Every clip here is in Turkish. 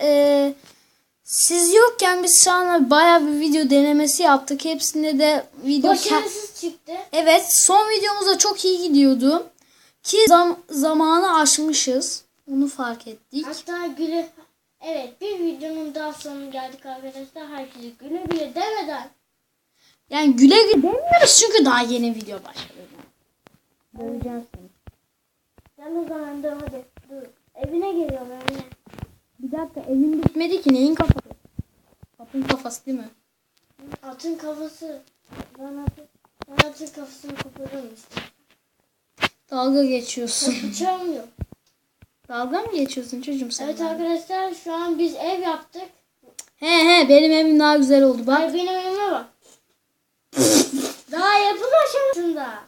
Ee, siz yokken biz sana bayağı bir video denemesi yaptık. Hepsinde de video Başarısız çıktı. Evet, son videomuzda çok iyi gidiyordu. Ki zam- zamanı aşmışız. Onu fark ettik. Hatta güle Evet bir videonun daha sonuna geldik arkadaşlar. Herkese güle güle demeden. Yani güle güle demiyoruz çünkü daha yeni video başladı. Göreceğiz. Ben o zaman da hadi dur. Evine geliyorum evine. Bir dakika bitmedi ki neyin kafası? Kapının kafası değil mi? Atın kafası. Ben atın, ben atın kafasını koparırım işte. Dalga geçiyorsun. Bıçağım yok. Dalga mı geçiyorsun çocuğum sen? Evet benimle? arkadaşlar şu an biz ev yaptık. He he benim evim daha güzel oldu bak. Ay benim evime bak. Daha yapım aşamasında.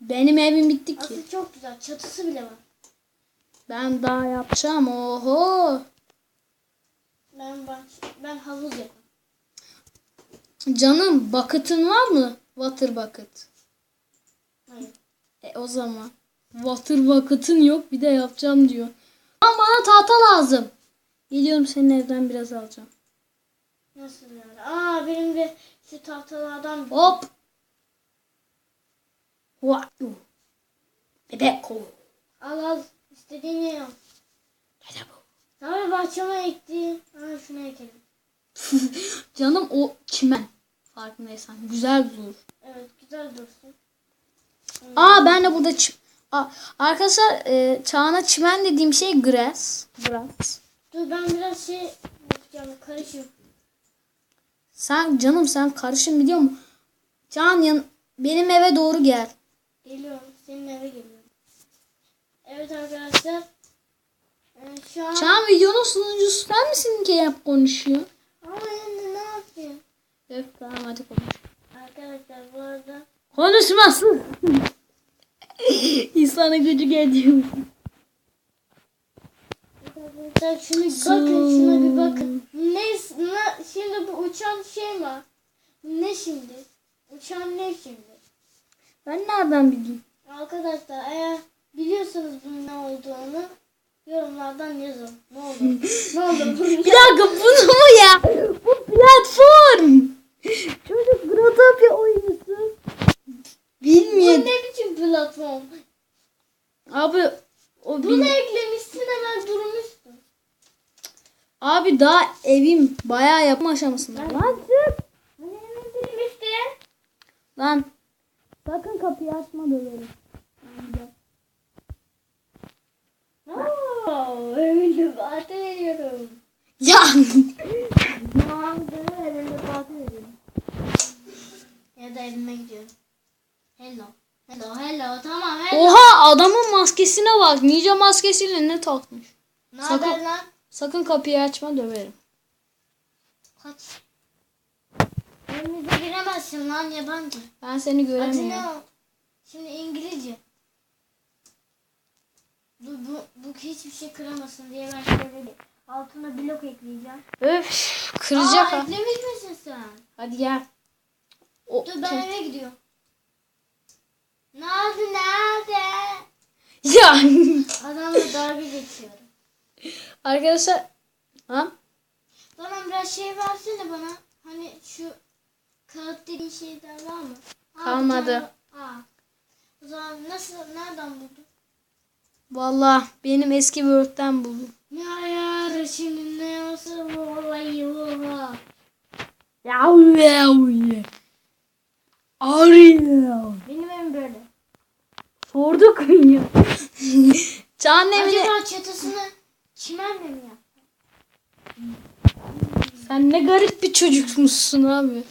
Benim evim bitti ki. Aslında çok güzel. Çatısı bile var. Ben daha yapacağım. Oho. Ben ben havuz yaparım. Canım bucket'ın var mı? Water bucket. Hayır. E o zaman. Water bucket'ın yok bir de yapacağım diyor. Ama bana tahta lazım. Geliyorum senin evden biraz alacağım. Nasıl yani? Aa benim de şu tahtalardan Hop. Bebek kolu. al al istediğini yap. Tamam bahçeme ektim. Aa şunu ekelim. Canım o çimen. Farkındaysan. Güzel durur. Evet güzel dursun. Aa ben de burada çim- Aa, arkadaşlar e, Çağan'a çimen dediğim şey grass. Grass. Dur ben biraz şey yapacağım karışım. Sen canım sen karışım biliyor musun? Çağan yan, benim eve doğru gel. Geliyorum. Senin eve geliyorum. Evet arkadaşlar. Şu an... Çağan videonun sunucusu sen misin ki hep konuşuyor? Ama yani ne yapayım? Evet tamam hadi konuş. Arkadaşlar bu arada Konuşmasın. İnsana gücü geliyor. Arkadaşlar şunu bakın şuna bir bakın. Ne, ne şimdi bu uçan şey mi? Ne şimdi? Uçan ne şimdi? Ben nereden bileyim? Yorumlardan yazın. Ne olur. ne olur. Bir dakika bunu mu ya? Bu platform. Çocuk Grotopia oyuncusu. bu Bilmiyor. ne biçim platform? Abi o Bunu bil- eklemişsin hemen durmuşsun. Abi daha evim bayağı yapma aşamasında. Lan çık. Hani hemen. Lan. Sakın kapıyı açma döverim. Ooo, evinde batı veriyorum. Ya. Mağazada evinde batı veriyorum. Ya da evime gidiyorum. Hello. Hello, hello. Tamam, hello. Oha adamın maskesine bak. Ninja maskesiyle ne takmış. Ne sakın- haber lan? Sakın kapıyı açma döverim. Kaç. Evimize giremezsin lan yabancı. Ben seni Adı ne göremiyorum. o? Şimdi İngilizce. Bu, bu, bu hiçbir şey kıramasın diye ben şöyle bir altına blok ekleyeceğim. Öf kıracak Aa ha. eklemiş misin sen? Hadi gel. O, Dur ben eve gidiyorum. Nerede nerede? ya Adamla dalga geçiyorum. arkadaşlar ha? Bana biraz şey versene bana. Hani şu kağıt dediğin şeyler var mı? Aa, Kalmadı. Aa. O zaman nasıl, nereden buldun? Vallahi benim eski Word'den buldum. Ne ayarı şimdi ne nasıl bu olayı oha. Ya ya Arıyor. Benim evim böyle. Sorduk ya. Can evine Acaba çatısını çimenle mi yap? sen ne garip bir çocukmuşsun abi.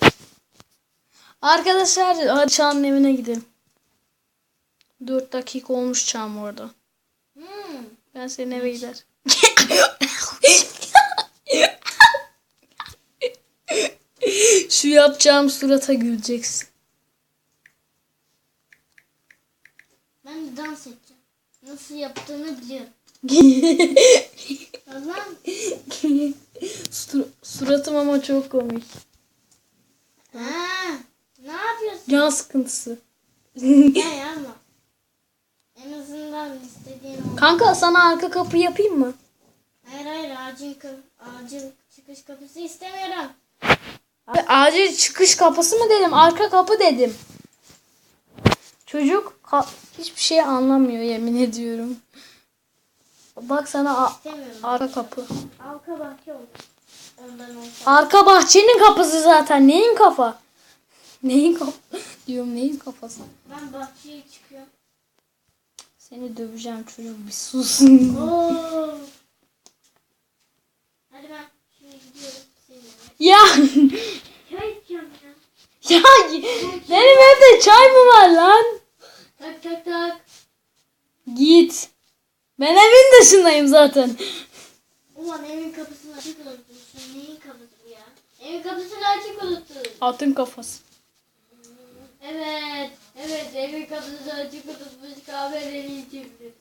Arkadaşlar hadi Çağ'ın evine gidelim. 4 dakika olmuş Çağ'ım orada. Ben senin eve gider. Şu yapacağım surata güleceksin. Ben de dans edeceğim. Nasıl yaptığını biliyorum. Allah'ım. Sur- suratım ama çok komik. Ha, ne yapıyorsun? Can sıkıntısı. ya yapma. En azından istediğin oldu. Kanka sana arka kapı yapayım mı? Ha, Hayır hayır acil, acil çıkış kapısı istemiyorum. Acil çıkış kapısı mı dedim? Arka kapı dedim. Çocuk hiçbir şey anlamıyor yemin ediyorum. Bak sana arka kapı. Arka bahçe. Arka bahçenin kapısı zaten. Neyin kafa? Neyin kafa? Diyorum neyin kafası? Ben bahçeye çıkıyorum. Seni döveceğim çocuk bir sus. Oo. Hadi ben şimdi gidiyorum. Seninle. ya Çay içeceğim ya. ya benim evde çay mı var lan? Tak tak tak. Git. Ben evin dışındayım zaten. Ulan evin kapısını açık unutmuşsun. Neyin kapısı bu ya? Evin kapısını açık unuttun. Atın kafası. Evet. Kapısını açık unutmuş kahveleri içebilir.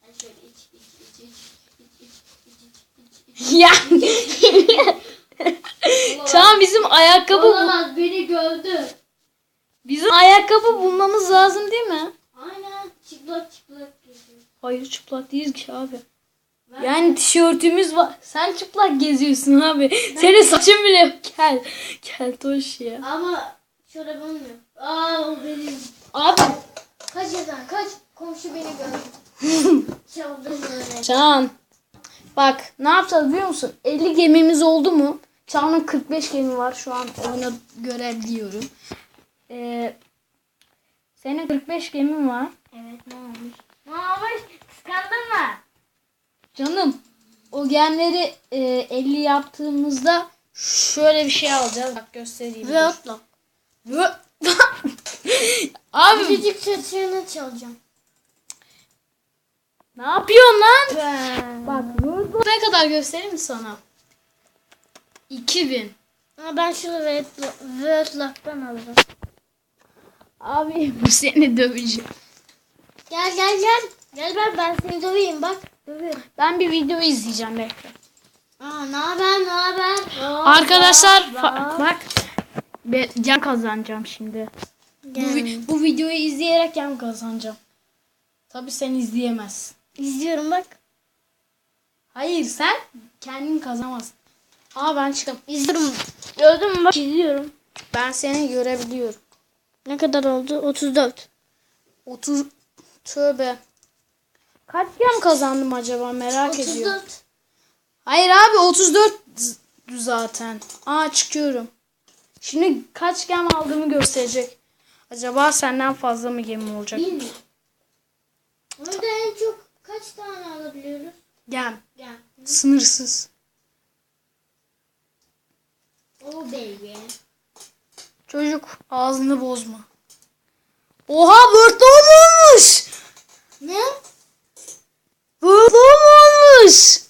Hadi şöyle iç iç iç iç. İç iç iç iç iç iç. ya. An bizim ayakkabı Olamaz beni gördü. bizim ayakkabı bulmamız lazım değil mi? Aynen çıplak çıplak geziyor. Hayır çıplak değiliz ki abi. Ben- Yani tişörtümüz var. Sen çıplak geziyorsun abi. Senin saçın bile yok. Gel. Gel toş ya. Ama çorabım yok. Aa o benim. Abi. Kaç yazan kaç. Komşu beni gördü. Çaldım öyle. Can. Bak ne yapacağız biliyor musun? 50 gemimiz oldu mu? Can'ın 45 gemi var şu an ona görebiliyorum. Ee, senin 45 gemin var. Evet ne olmuş? Ne olmuş? Kıskandın mı? Canım o gemleri e, 50 yaptığımızda şöyle bir şey alacağız. Bak göstereyim. Ve atla. Abi Küçücük seslerini çalacağım. ne yapıyorsun lan? Ben. Bak ne kadar göstereyim mi sana? 2000. Ama ben şunu Wordlock'tan alırım. Abi bu seni döveceğim. Gel gel gel. Gel ben ben seni döveyim bak. Dövüyorum. Ben bir video izleyeceğim bekle. Aa ne haber ne haber? Arkadaşlar Bak, bak ben can kazanacağım şimdi. Bu, vi- bu videoyu izleyerek can kazanacağım. Tabi sen izleyemezsin. İzliyorum bak. Hayır sen kendin kazanamazsın. Aa ben çıktım. İzliyorum. Gördün mü bak. İzliyorum. Ben seni görebiliyorum. Ne kadar oldu? 34. 30 tövbe. Kaç gem kazandım acaba merak ediyorum. 34. Hayır abi 34 z- zaten. Aa çıkıyorum. Şimdi kaç gem aldığımı gösterecek. Acaba senden fazla mı gemim olacak? Bilmiyorum. Orada en çok kaç tane alabiliyoruz? Gem. Gel. Sınırsız. Oh baby. Çocuk ağzını bozma. Oha Word'lam olmuş. Ne? Word'lam olmuş.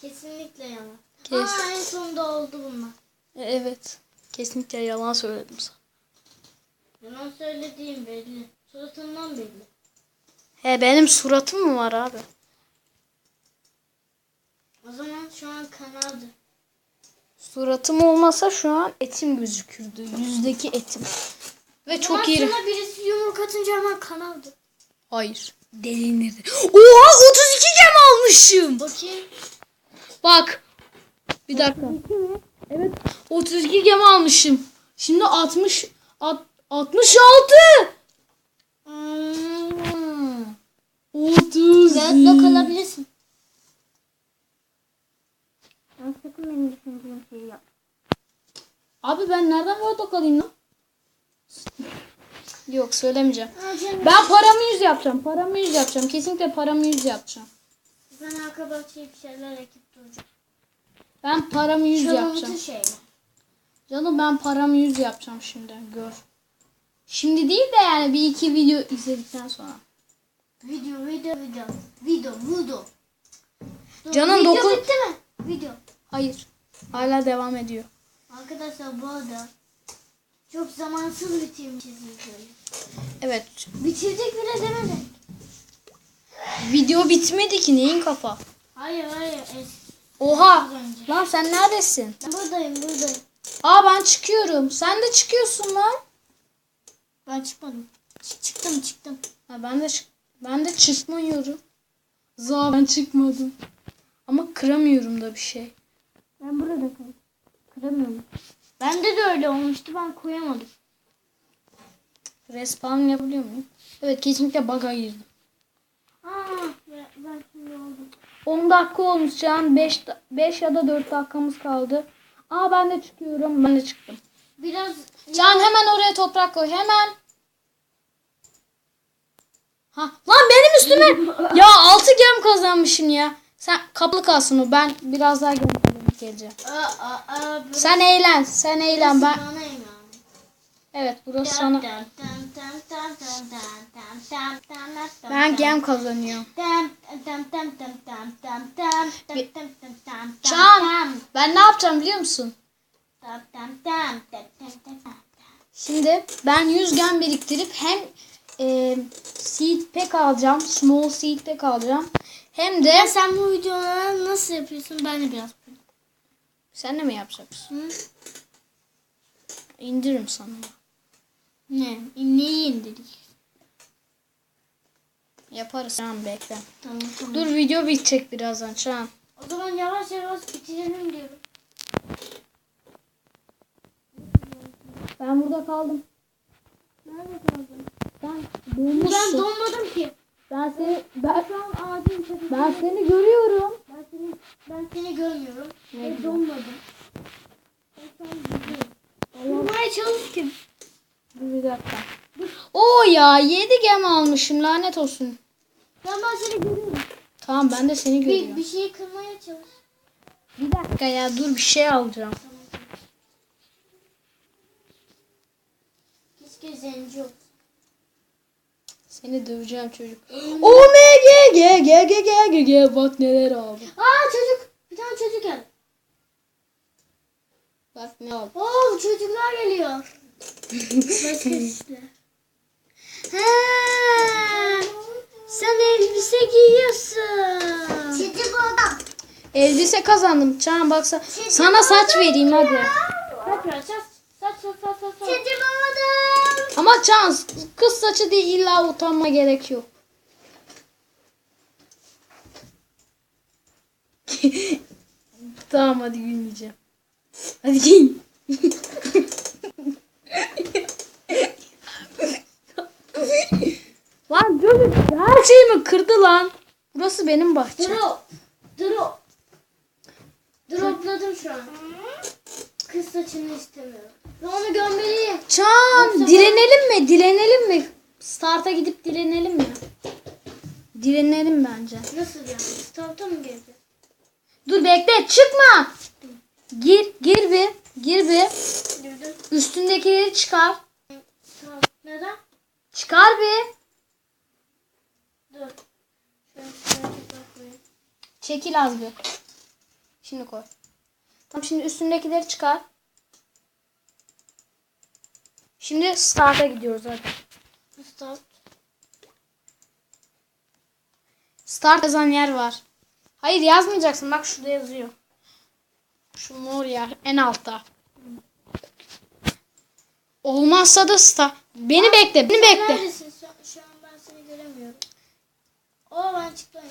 Kesinlikle yalan. Kes. Aa en sonunda oldu bunlar. E, Evet. Kesinlikle yalan söyledim sana. Yalan söylediğim belli. Suratından belli. He benim suratım mı var abi? O zaman şu an kanadı. Suratım olmasa şu an etim gözükürdü. Yüzdeki etim. Ve çok Ondan iri. sonra birisi yumruk atınca hemen kanardı. Hayır. Delinirdi. Oha 32 gem almışım. Bakayım. Bak. Bir dakika. Evet. 32 gem almışım. Şimdi 60 alt- 66. Hmm. 30. Rahatla kalabilirsin. Ben sakın benim düşündüğüm şeyi yap. Abi ben nereden Wordlock alayım lan? Yok söylemeyeceğim. Ben paramı yüz yapacağım. Paramı yüz yapacağım. Kesinlikle paramı yüz yapacağım. Ben arka bahçeye bir şeyler ekip duracağım. Ben paramı yüz yapacağım. Şeyler. Canım ben paramı yüz yapacağım şimdi. Gör. Şimdi değil de yani bir iki video izledikten sonra. Video, video, video. Video, video. Canım video dokun- bitti mi? Video. Hayır. Hala devam ediyor. Arkadaşlar bu arada çok zamansız bitirmişiz videoyu. Evet. Bitirdik bile demedik. Video bitmedi ki neyin kafa? Hayır hayır. Es- Oha. Lan sen neredesin? Ben buradayım buradayım. Aa ben çıkıyorum. Sen de çıkıyorsun lan. Ben çıkmadım. Çık- çıktım çıktım. Ha ben de ben de çıkmıyorum. Za ben çıkmadım. Ama kıramıyorum da bir şey. Ben burada kaldım. Kıramıyorum. Bende de öyle olmuştu. Ben koyamadım. Respawn yapabiliyor muyum? Evet kesinlikle bug'a girdim. Aa, ben, şimdi oldum. 10 dakika olmuş şu an 5, 5 ya da 4 dakikamız kaldı. Aa ben de çıkıyorum. Ben de çıktım. Biraz Can hemen oraya toprak koy. Hemen. Ha lan benim üstüme. ya 6 gem kazanmışım ya. Sen kaplı kalsın o. Ben biraz daha gem kazanıp geleceğim. Aa, aa, aa, burası Sen eğlen. Sen eğlen. Ben. Evet burası sana. Ben gem kazanıyorum. Can ben ne yapacağım biliyor musun? Şimdi ben 100 gem biriktirip hem e, seed pack alacağım. Small seed pack alacağım. Hem de Sen bu videoları nasıl yapıyorsun? Ben de biraz sen de mi yapacaksın? Hı? İndiririm sana. Ne? Neyi indirdik? Yaparız. Tamam bekle. Tamam tamam. Dur video bitecek birazdan Çağan. O zaman yavaş yavaş bitirelim diyorum. Ben burada kaldım. Nerede kaldın? Sen Ben donmuşsun. donmadım ki. Ben seni ben, Şu an ağacın tepesinde. ben seni görüyorum. Ben seni, ben seni görmüyorum. Ne Ve güzel. donmadım. Ben. Durmaya çalış ki. Dur bir dakika. Oo ya 7 gem almışım lanet olsun. Ben, ben seni görüyorum. Tamam ben de seni Bir, görüyorum. bir şeyi kırmaya çalış. Bir dakika ya dur bir şey alacağım. Keşke zenci olsun. Seni döveceğim çocuk. OMG G G G G G G bak neler aldım. Aa çocuk. Bir tane çocuk geldi. Bak ne aldım. Oo çocuklar geliyor. Başka işte. Ha, sen elbise giyiyorsun. Çocuk orada. Elbise kazandım. Çağan baksa sana saç vereyim hadi. Saç ver saç. Saç saç saç saç. Çocuk orada. Ama Çağan kız saçı değil illa utanma gerek yok. tamam hadi gülmeyeceğim. Hadi giyin. lan çocuk her şeyimi kırdı lan. Burası benim bahçem. Drop. Drop. Dropladım şu an. Kız saçını istemiyorum. Ve onu gömmeliyim. Çağan direnelim mi? Direnelim mi? Start'a gidip direnelim mi? Direnelim bence. Nasıl yani? Start'a mı girdi? Dur bekle çıkma. Gir gir bir. Gir bir. Girdi. Üstündekileri çıkar. Tamam. Neden? Çıkar bir. Dur. Şöyle. Çekil az bir. Şimdi koy. Tamam şimdi üstündekileri çıkar. Şimdi start'a gidiyoruz hadi. Start. Start yazan yer var. Hayır yazmayacaksın. Bak şurada yazıyor. Şu mor yer en altta. Olmazsa da start. Beni bekle. Beni bekle. Neredesin? Şu, şu an ben seni göremiyorum. Oo ben çıktım.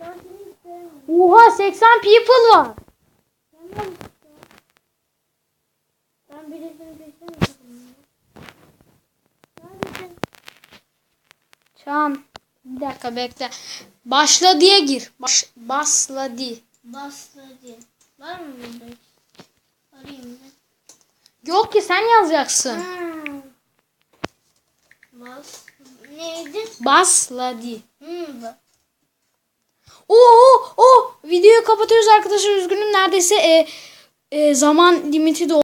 Ben seni göremiyorum. Oha 80 people var. Sen neredesin? Ben birisini beklemedim. Neredesin? Çağan. Bir dakika bekle. Başla diye gir. Baş, basla di. Bastırdı. Var mı burada? Arayayım ben. Yok ki sen yazacaksın. Hmm. Bas. Neydi? Basla di. Hmm. Oo, o videoyu kapatıyoruz arkadaşlar. Üzgünüm neredeyse e, e, zaman limiti de